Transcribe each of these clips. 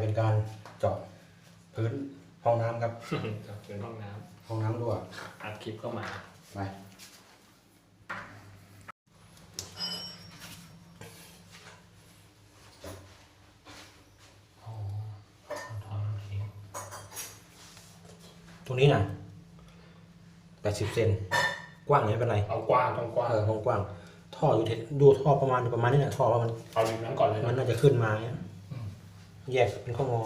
เป็นการเจาะพื้นห้องน้ำครับ ครับเป็นห้องน้ห้องน้ำรั่วำอัดคลิปเข้ามา ไปอ๋อทอนทิ้งตรงนี้นะแปดสิบเซนกว้างไม่เป็นไรเอากว้างต้องกว้างเออห้องกว้าง ท่ออยู่ที่ดูท่อประมาณประมาณนี้แหละท่อว่ามันเอาริมนั้นก่อนเลยมันนะน่าจะขึ้นมาเนี้ย แยกเป็นข้องอ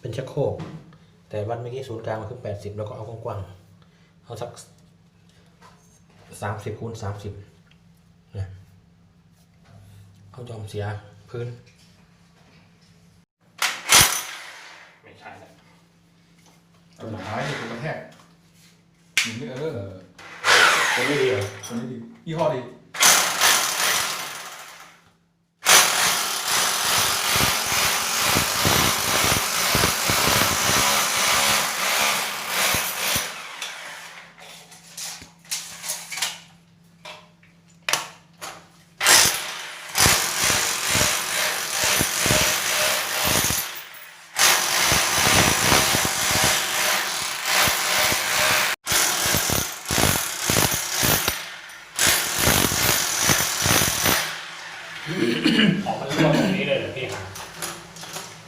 เป็นชักโครกแต่วัดเมื่อกี้ศูนย์กลางมันคือแปดสิบแล้วก็เอากว้างๆเอาสักสามสิบคูณสามสิบเนี่ยเอายอมเสียพื้น ไม่ใช่แล้วจนท้ายเนี่ยคุณกระแทกอย่างนี้เออ คนไม่ดีเหรอคนนี้ดียี่ห้อดี ออกมันรั่วตรงนี้เลยเหรอพี่ฮะ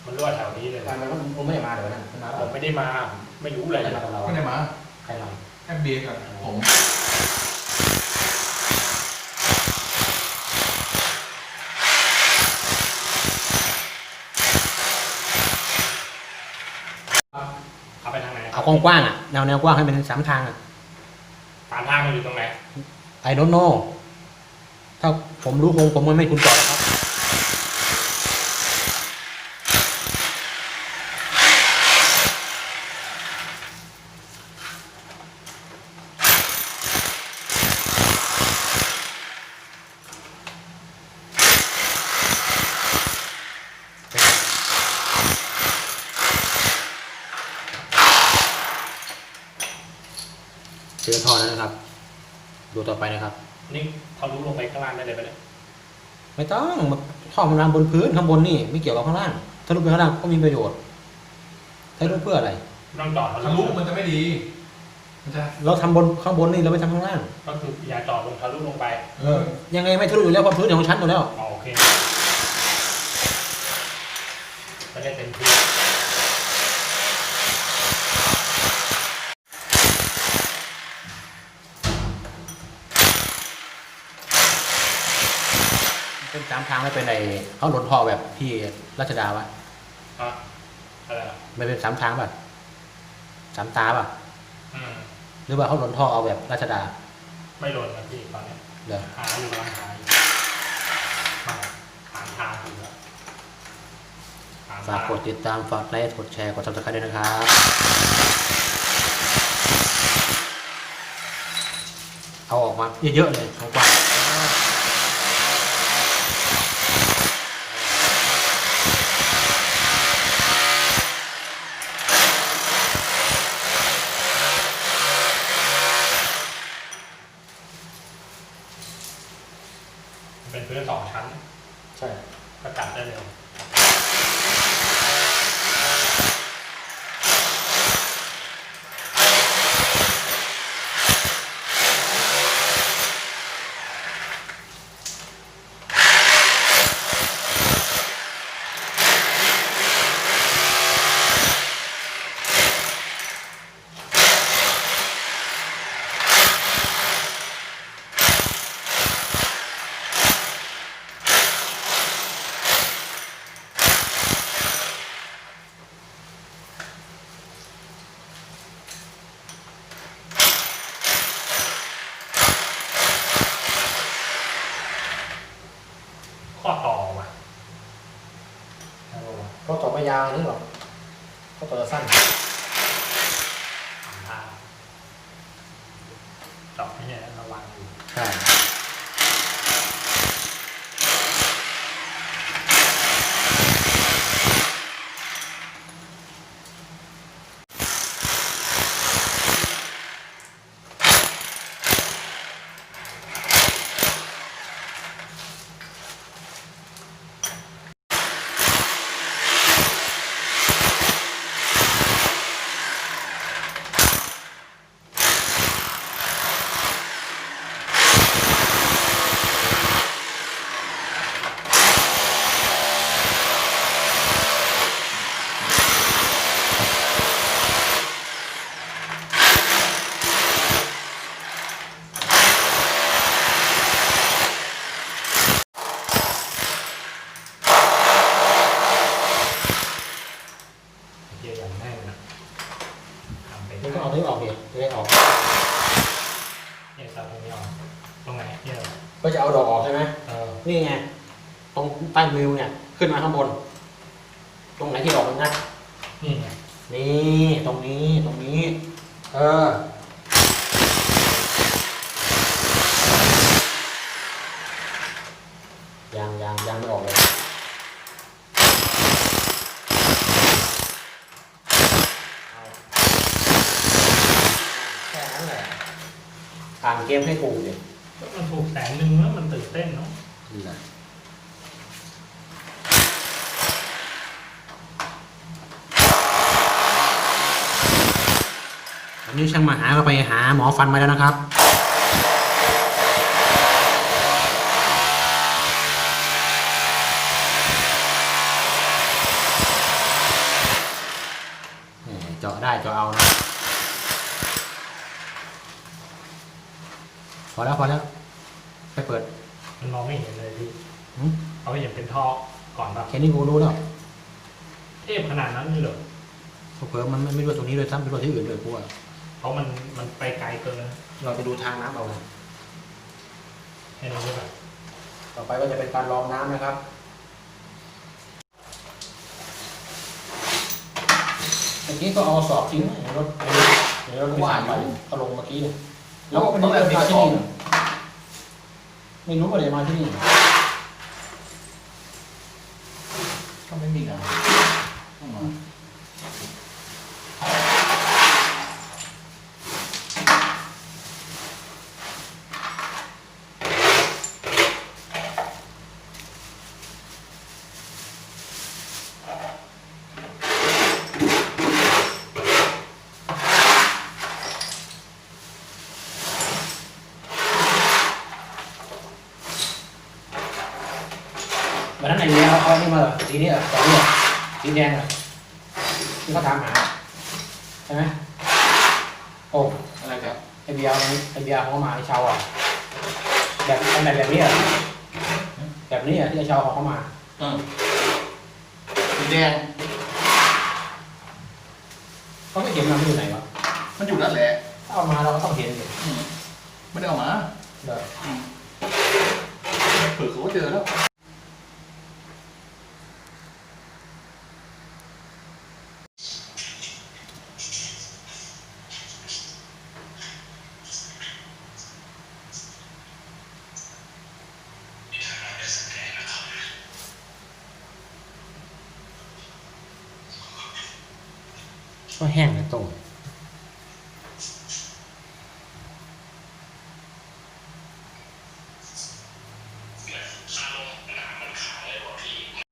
มันรั่วแถวนี้เลยเหรอ มันมันมันไม่ได้มาเดี๋ยวนั้นมันมา ผมไม่ได้มา ไม่รู้เลย ใครมากับเรา ไม่ได้มา ใครมา แค่เบรกอะผมเอาไปทางไหนเอากว้างๆอะแนวแนวกว้างให้เป็นสามทางอะตามทางมันอยู่ตรงไหน I don't know ถ้าผมรู้คงผมไม่คุณจอดหรอกครับ เจอท่อแล้วนะครับ ดูต่อไปนะครับ นี่ทะลุลงไปข้างล่างได้เลยไหมเนี่ยไม่ต้องมันท่อมันวางบนพื้นข้างบนนี่ไม่เกี่ยวกับข้างล่างถ้าลุกไปข้างล่างก็มีประโยชน์ถ้าลุกเพื่ออะไรต้องจอดทะลุมันจะไม่ดี มันจะเราทำบนข้างบนนี่เราไม่ทำข้างล่าง ก็คืออย่าจอดลงทะลุลงไปเออยังไงไม่ทะลุอยู่แล้วเพราะพื้นของชั้นอยู่แล้วอ๋อโอเคไม่ได้เต็มที่ เป็นสามทางไม่เป็นไรเขาหล่นท่อแบบที่รัชดาวะอะอะไรอะไม่เป็นสามทางป่ะสามตาป่ะอืมหรือว่าเขาหล่นท่อเอาแบบรัชดา ไม่หล่นนะพี่ตอนเนี้ยเดี๋ยวหาอยู่กำลังหาอยู่มาหาทางอยู่แล้วหฝากกดติดตามฝากไลค์กดแชร์กดซับสไครต์ด้วยนะครับเอาออกมาเยอะๆเลยกว้างๆ มันเป็นพื้นสองชั้น ใช่ ก็จัดได้เร็วข้อต่อว่ะ ก็ต่อไปยาวนี่หรอก็ต่อสั้นหาทางเจาะไม่ใช่ระวังอยู่ใช่ รงใต้มิวเนี่ยขึ้นมาข้างบน ตรงไหนที่ดอกมันนะนี่ไงนี่ตรงนี้ตรงนี้ เออยางยางยางไม่ออกเลยเอาแค่นั้นแหละอ่านเกมให้ถูกดิก็มันถูกแสนหนึ่งแล้วมันตื่นเต้นเนาะ นี่แหละวันนี้ช่างมาหาก็ไปหาหมอฟันมาแล้วนะครับแหม่เจาะได้เจาะเอานะ พอแล้วพอแล้วไปเปิดมันมองไม่เห็นเลยพี่หืมเขาเห็นเป็นท่อก่อนปะแค่นี้กูรู้แล้วเทพขนาดนั้นเลยเหรอเพิ่มมันไม่รู้ตรงนี้เลยซ้ำไปรู้ที่อื่นเลยกูว่า เพราะมันมันไปไกลเกินเราจะดูทางน้ำเอาแค่นี้ใช่ปะต่อไปก็จะเป็นการรองน้ำนะครับ เมื่อกี้ก็เอาสอบทิ้งในรถในรถไม่ใส่ไปก็ลงเมื่อกี้เนี่ยแล้วก็วันนี้เดินมาที่นี่ไม่รู้ว่าเดี๋ยวมาที่นี่ก็ไม่มีอะ วันนั้นไหนเนี่ยเอาเอานี่มาเหรอสีนี้เหรอสีนี้เหรอสีแดงเหรอที่เขาถามหาใช่ไหมโอ้อะไรครับไอเบียร์นี้ไอเบียร์เขามาไอชาวอะแบบแบบแบบนี้อะแบบนี้อะที่ไอชาวเขาเข้ามาเออสีแดงเขาไม่เห็นมันอยู่ไหนวะมันอยู่นั่นแหละถ้าเอามาเราก็ต้องเห็นสิอืมไม่ได้เอามาเดี๋ยวเผื่อเขาก็เจอแล้ว แห้งเลยต้ม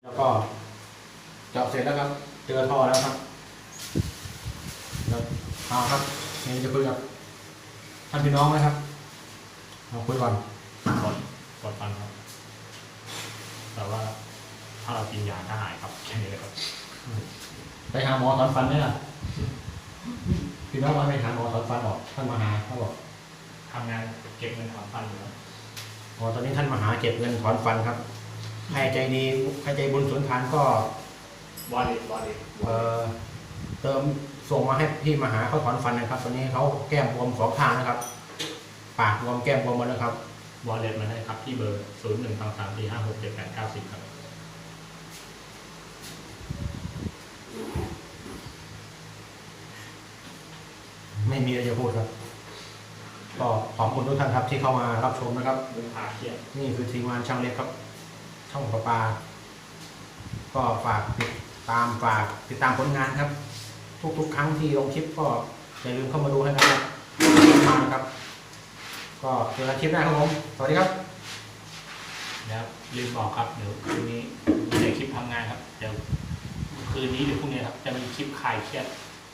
แล้วก็เจาะเสร็จแล้วครับ เจอท่อแล้วครับแล้วเอาครับนี่จะคุยกับท่านพี่น้องนะครับเอาคุยก่อนกดกดฟันครับ แต่ว่าถ้าเรากินยาก็หายครับแค่นี้เลยครับ ไปหาหมอถอนฟันไหมล่ะพี่น้องว่าไปหาหมอถอนฟันออกท่านมาหาเขาบอกทำงานเก็บเงินถอนฟันอยู่แล้วอ๋อตอนนี้ท่านมาหาเก็บเงินถอนฟันครับใครใจดีใครใจบุญสุนทานก็วอลเล็ตวอลเล็ตเอ่อเติมส่งมาให้พี่มาหาเขาถอนฟันนะครับ ตอนนี้เขาแก้มบวมสองข้างนะครับ ปากบวมแก้มบวมหมดแล้วครับวอลเล็ตมาได้ครับที่เบอร์ศูนย์หนึ่งสองสามสี่ห้าหกเจ็ดแปดเก้าสิบครับ อะไรจะพูดครับ ก็ขอบคุณทุกท่านครับที่เข้ามารับชมนะครับมือขาเขียดนี่คือทีมงานช่างเล็กครับ ช่องประปา ก็ฝากติดตามฝากติดตามผลงานครับ ทุกๆ ครั้งที่ลงคลิปก็อย่าลืมเข้ามาดูให้นะครับมานะครับ ก็เจอกันคลิปหน้าครับผม สวัสดีครับ แล้วลืมบอกครับเดี๋ยวคืนนี้ม่คลิปทำงานครับ เดี๋ยวคืนนี้หรือพรุ่งนี้ครับ จะมีคลิปคลายเครียด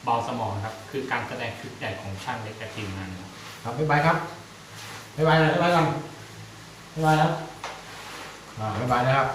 เบาสมองครับ คือการแสดงชุดใหญ่ของช่างเล็กกับทีมงานครับครับบ๊ายบายครับบ๊ายบายนะบ๊ายบายก่อนบ๊ายบายแล้วอ่าบ๊ายบายนะครับ